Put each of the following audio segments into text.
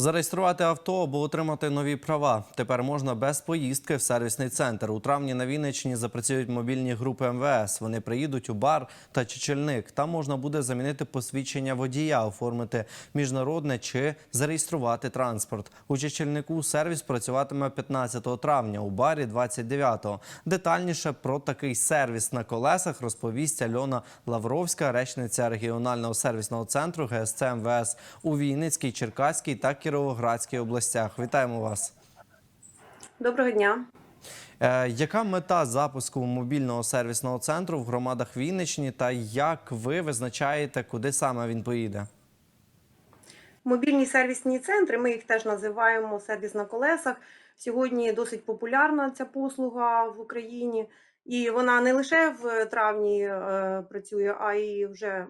Зареєструвати авто або отримати нові права тепер можна без поїздки в сервісний центр. У травні на Вінниччині запрацюють мобільні групи МВС. Вони приїдуть у бар та чечельник. Там можна буде замінити посвідчення водія, оформити міжнародне чи зареєструвати транспорт. У чечельнику сервіс працюватиме 15 травня, у барі 29-го. Детальніше про такий сервіс на колесах розповість Альона Лавровська, речниця регіонального сервісного центру ГСЦ МВС у Вінницькій, Черкаській та Кіровоградській областях. Вітаємо вас. Доброго дня. Е, яка мета запуску мобільного сервісного центру в громадах Вінничні та як ви визначаєте, куди саме він поїде? Мобільні сервісні центри, ми їх теж називаємо сервіс на колесах. Сьогодні досить популярна ця послуга в Україні, і вона не лише в травні е, працює, а й вже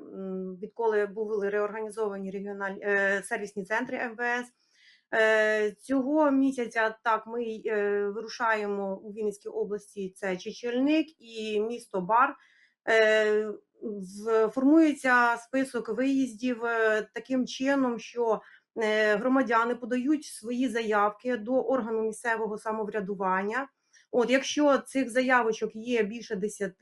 відколи були реорганізовані регіональні е, сервісні центри МВС. Е, Цього місяця так ми вирушаємо у Вінницькій області. Це Чечельник і місто Бар. Формується список виїздів таким чином, що громадяни подають свої заявки до органу місцевого самоврядування. От, якщо цих заявочок є більше 10,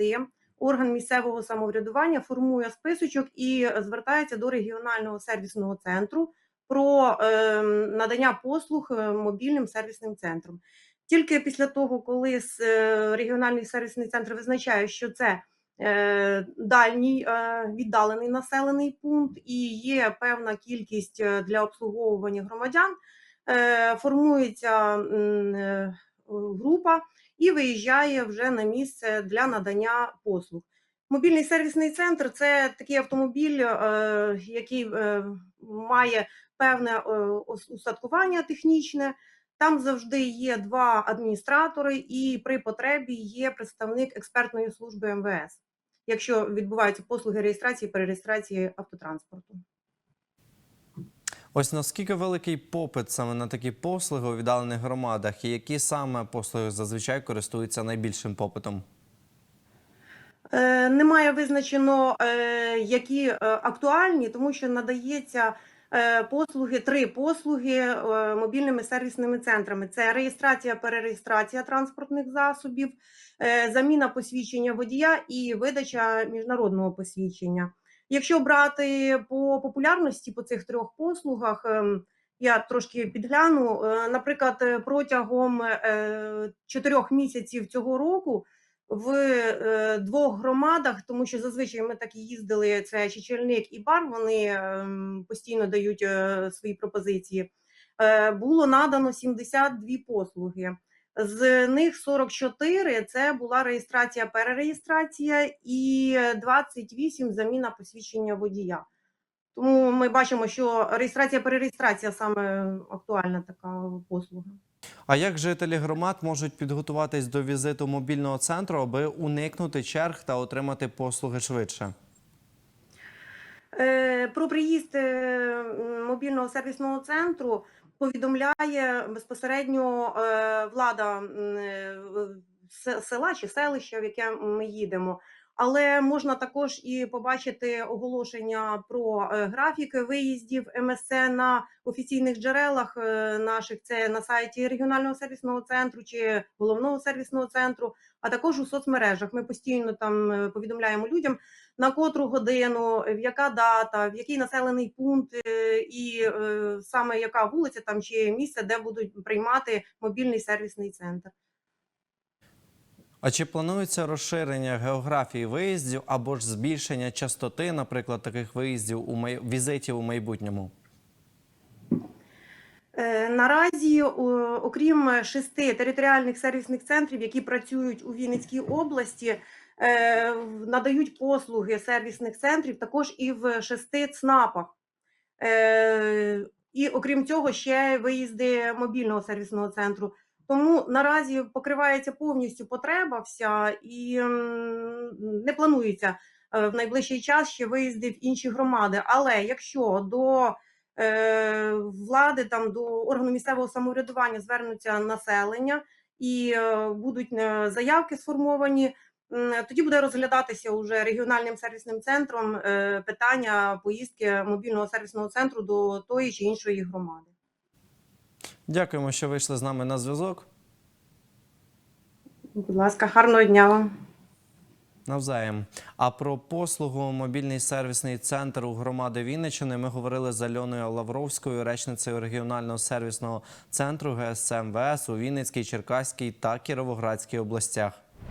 орган місцевого самоврядування формує списочок і звертається до регіонального сервісного центру про е, надання послуг е, мобільним сервісним центром. Тільки після того, коли е, регіональний сервісний центр визначає, що це е, дальній е, віддалений населений пункт і є певна кількість е, для обслуговування громадян, е, формується е, група і виїжджає вже на місце для надання послуг. Мобільний сервісний центр це такий автомобіль, е, який е, має певне е, устаткування технічне. Там завжди є два адміністратори, і при потребі є представник експертної служби МВС, якщо відбуваються послуги реєстрації перереєстрації автотранспорту. Ось наскільки великий попит саме на такі послуги у віддалених громадах, і які саме послуги зазвичай користуються найбільшим попитом? Е, Немає визначено, е, які е, актуальні, тому що надається послуги, три послуги е, мобільними сервісними центрами: це реєстрація, перереєстрація транспортних засобів, е, заміна посвідчення водія і видача міжнародного посвідчення. Якщо брати по популярності по цих трьох послугах, я трошки підгляну. е, Наприклад, е, протягом е, чотирьох місяців цього року в е, двох громадах, тому що зазвичай ми так і їздили. Це Чечельник і Бар. Вони ем, постійно дають е, свої пропозиції. Е, було надано 72 послуги. З них 44 – це була реєстрація, перереєстрація і 28 – заміна посвідчення водія. Тому ми бачимо, що реєстрація, перереєстрація саме актуальна така послуга. А як жителі громад можуть підготуватись до візиту мобільного центру, аби уникнути черг та отримати послуги швидше? Е, Про приїзд е, мобільного сервісного центру повідомляє безпосередньо е, влада села чи селища, в яке ми їдемо. Але можна також і побачити оголошення про е, графіки виїздів МСЦ на офіційних джерелах е, наших. Це на сайті регіонального сервісного центру чи головного сервісного центру, а також у соцмережах. Ми постійно там е, повідомляємо людям, на котру годину, в яка дата, в який населений пункт, і саме яка вулиця там чи місце, де будуть приймати мобільний сервісний центр. А чи планується розширення географії виїздів або ж збільшення частоти, наприклад, таких виїздів у май... візитів у майбутньому? Е, Наразі, окрім шести територіальних сервісних центрів, які працюють у Вінницькій області, е, надають послуги сервісних центрів також і в шести ЦНАПах. Е, І окрім цього, ще виїзди мобільного сервісного центру. Тому наразі покривається повністю потреба вся і не планується е, в найближчий час ще виїзди в інші громади. Але якщо до е, влади, там до органу місцевого самоврядування звернуться населення і е, будуть заявки сформовані. Тоді буде розглядатися уже регіональним сервісним центром питання поїздки мобільного сервісного центру до тої чи іншої громади. Дякуємо, що вийшли з нами на зв'язок. Будь ласка, гарного дня вам. Навзаєм. А про послугу мобільний сервісний центр у громади Вінничини ми говорили з Альоною Лавровською, речницею регіонального сервісного центру ГСМВС у Вінницькій, Черкаській та Кіровоградській областях.